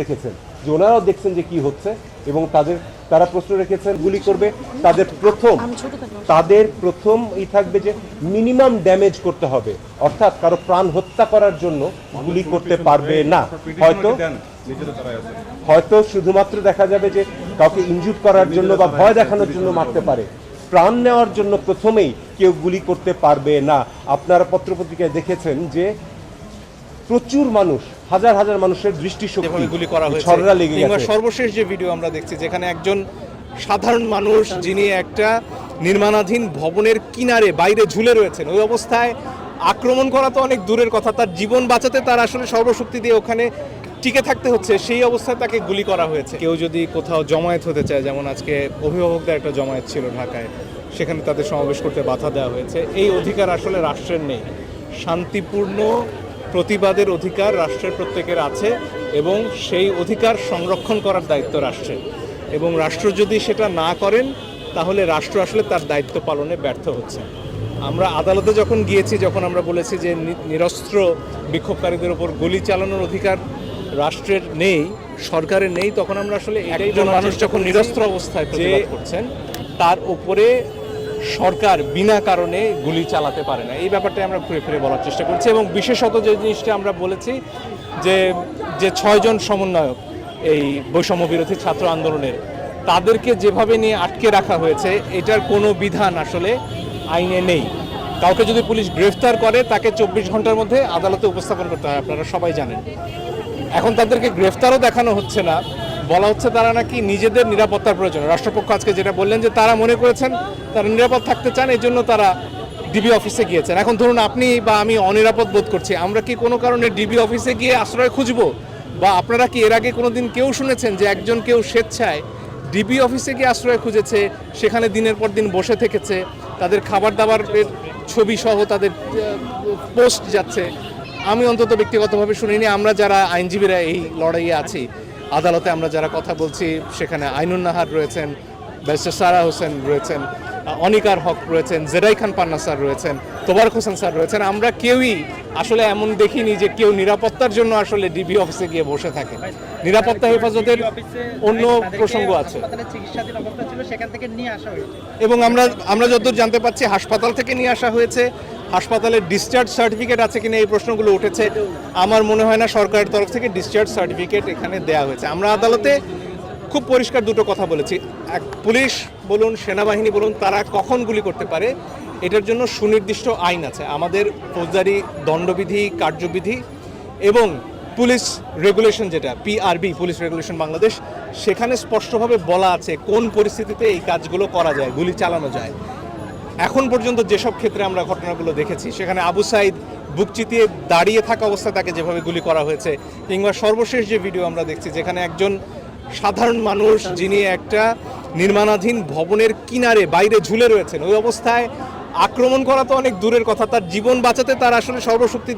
রেখেছেন। যে ওনারাও দেখছেন যে কি হচ্ছে এবং তাদের তারা প্রশ্ন রেখেছেন গুলি করবে। তাদের প্রথম তাদের প্রথম ই থাকবে যে মিনিমাম ড্যামেজ করতে হবে। অর্থাৎ কারও প্রাণ হত্যা করার জন্য গুলি করতে পারবে না। হয়তো হয়তো শুধুমাত্র দেখা যাবে যে কাউকে ইনজুর করার জন্য বা ভয় দেখানোর জন্য মারতে পারে। প্রাণ নেওয়ার জন্য প্রথমেই কেউ গুলি করতে পারবে না। আপনারা পত্রপত্রিকায় দেখেছেন যে প্রচুর মানুষ হাজার হাজার মানুষের দৃষ্টিশক্তি যেভাবে গুলি করা হয়েছে। ছড়রা লেগে গেছে। সর্বশেষ যে ভিডিও আমরা দেখছি যেখানে একজন সাধারণ মানুষ যিনি একটা নির্মাণাধীন ভবনের কিনারে বাইরে ঝুলে রয়েছেন ওই অবস্থায় আক্রমণ করা তো অনেক দূরের কথা তার জীবন বাঁচাতে তার আসলে সর্বশক্তি দিয়ে ওখানে টিকে থাকতে হচ্ছে সেই অবস্থায় তাকে গুলি করা হয়েছে। কেউ যদি কোথাও জমায়েত হতে চায় যেমন আজকে অভিভাবকদের একটা জমায়েত ছিল ঢাকায় সেখানে তাদের সমাবেশ করতে বাধা দেওয়া হয়েছে। এই অধিকার আসলে রাষ্ট্রের নেই। শান্তিপূর্ণ প্রতিবাদের অধিকার রাষ্ট্রের প্রত্যেকের আছে এবং সেই অধিকার সংরক্ষণ করার দায়িত্ব রাষ্ট্রের। এবং রাষ্ট্র যদি সেটা না করেন তাহলে রাষ্ট্র আসলে তার দায়িত্ব পালনে ব্যর্থ হচ্ছে। আমরা আদালতে যখন গিয়েছি যখন আমরা বলেছি যে নিরস্ত্র বিক্ষোভকারীদের ওপর গুলি চালানোর অধিকার রাষ্ট্রের নেই সরকারের নেই তখন আমরা আসলে একজন মানুষ যখন নিরস্ত্র অবস্থায় প্রতিবাদ করছেন তার উপরে সরকার বিনা কারণে গুলি চালাতে পারে না। এই ব্যাপারটা আমরা ঘুরে ফিরে বলার চেষ্টা করছি এবং বিশেষত যে জিনিসটা আমরা বলেছি যে যে ছয়জন সমন্বয়ক এই বৈষম্য বিরোধী ছাত্র আন্দোলনের, তাদেরকে যেভাবে নিয়ে আটকে রাখা হয়েছে, এটার কোনো বিধান আসলে আইনে নেই। কাউকে যদি পুলিশ গ্রেফতার করে, তাকে চব্বিশ ঘণ্টার মধ্যে আদালতে উপস্থাপন করতে হয়, আপনারা সবাই জানেন। এখন তাদেরকে গ্রেফতারও দেখানো হচ্ছে না। বলা হচ্ছে তারা নাকি নিজেদের নিরাপত্তার প্রয়োজন। রাষ্ট্রপক্ষ আজকে যেটা বললেন যে তারা মনে করেছেন তারা নিরাপদ থাকতে চান, এই জন্য তারা ডিবি অফিসে গিয়েছেন। এখন ধরুন আপনি বা আমি অনিরাপদ বোধ করছি, আমরা কি কোনো কারণে ডিবি অফিসে গিয়ে আশ্রয় খুঁজবো? বা আপনারা কি এর আগে কোনো দিন কেউ শুনেছেন যে একজন কেউ স্বেচ্ছায় ডিবি অফিসে গিয়ে আশ্রয় খুঁজেছে, সেখানে দিনের পর দিন বসে থেকেছে, তাদের খাবার দাবারের ছবি সহ তাদের পোস্ট যাচ্ছে? আমি অন্তত ব্যক্তিগতভাবে শুনিনি, আমরা যারা আইনজীবীরা এই লড়াইয়ে আছি। আদালতে আমরা যারা কথা বলছি, সেখানে আইনুন নাহার রয়েছেন, ব্যারিস্টার সারা হোসেন রয়েছেন, অনিকার হক রয়েছেন জেরাই খান পান্না স্যার রয়েছেন, তোবারক হোসেন স্যার রয়েছেন। আমরা কেউই আসলে এমন দেখিনি যে কেউ নিরাপত্তার জন্য আসলে ডিবি অফিসে গিয়ে বসে থাকে। নিরাপত্তা হেফাজতের অন্য প্রসঙ্গ আছে। এবং আমরা আমরা যতদূর জানতে পারছি, হাসপাতাল থেকে নিয়ে আসা হয়েছে। হাসপাতালের ডিসচার্জ সার্টিফিকেট আছে কিনা এই প্রশ্নগুলো উঠেছে। আমার মনে হয় না সরকারের তরফ থেকে ডিসচার্জ সার্টিফিকেট এখানে দেওয়া হয়েছে। আমরা আদালতে খুব পরিষ্কার দুটো কথা বলেছি। এক, পুলিশ বলুন, সেনাবাহিনী বলুন, তারা কখন গুলি করতে পারে, এটার জন্য সুনির্দিষ্ট আইন আছে। আমাদের ফৌজদারি দণ্ডবিধি, কার্যবিধি এবং পুলিশ রেগুলেশন যেটা পিআরবি পুলিশ রেগুলেশন বাংলাদেশ, সেখানে স্পষ্টভাবে বলা আছে কোন পরিস্থিতিতে এই কাজগুলো করা যায়, গুলি চালানো যায়। এখন পর্যন্ত যেসব ক্ষেত্রে আমরা ঘটনাগুলো দেখেছি, সেখানে আবু সাইদ বুক চিতিয়ে দাঁড়িয়ে থাকা অবস্থায় তাকে যেভাবে গুলি করা হয়েছে, কিংবা সর্বশেষ যে ভিডিও আমরা দেখছি, যেখানে একজন সাধারণ মানুষ যিনি একটা নির্মাণাধীন ভবনের কিনারে বাইরে ঝুলে রয়েছেন, ওই অবস্থায় আক্রমণ করা তো অনেক দূরের কথা, তার জীবন বাঁচাতে তার আসলে সর্বশক্তি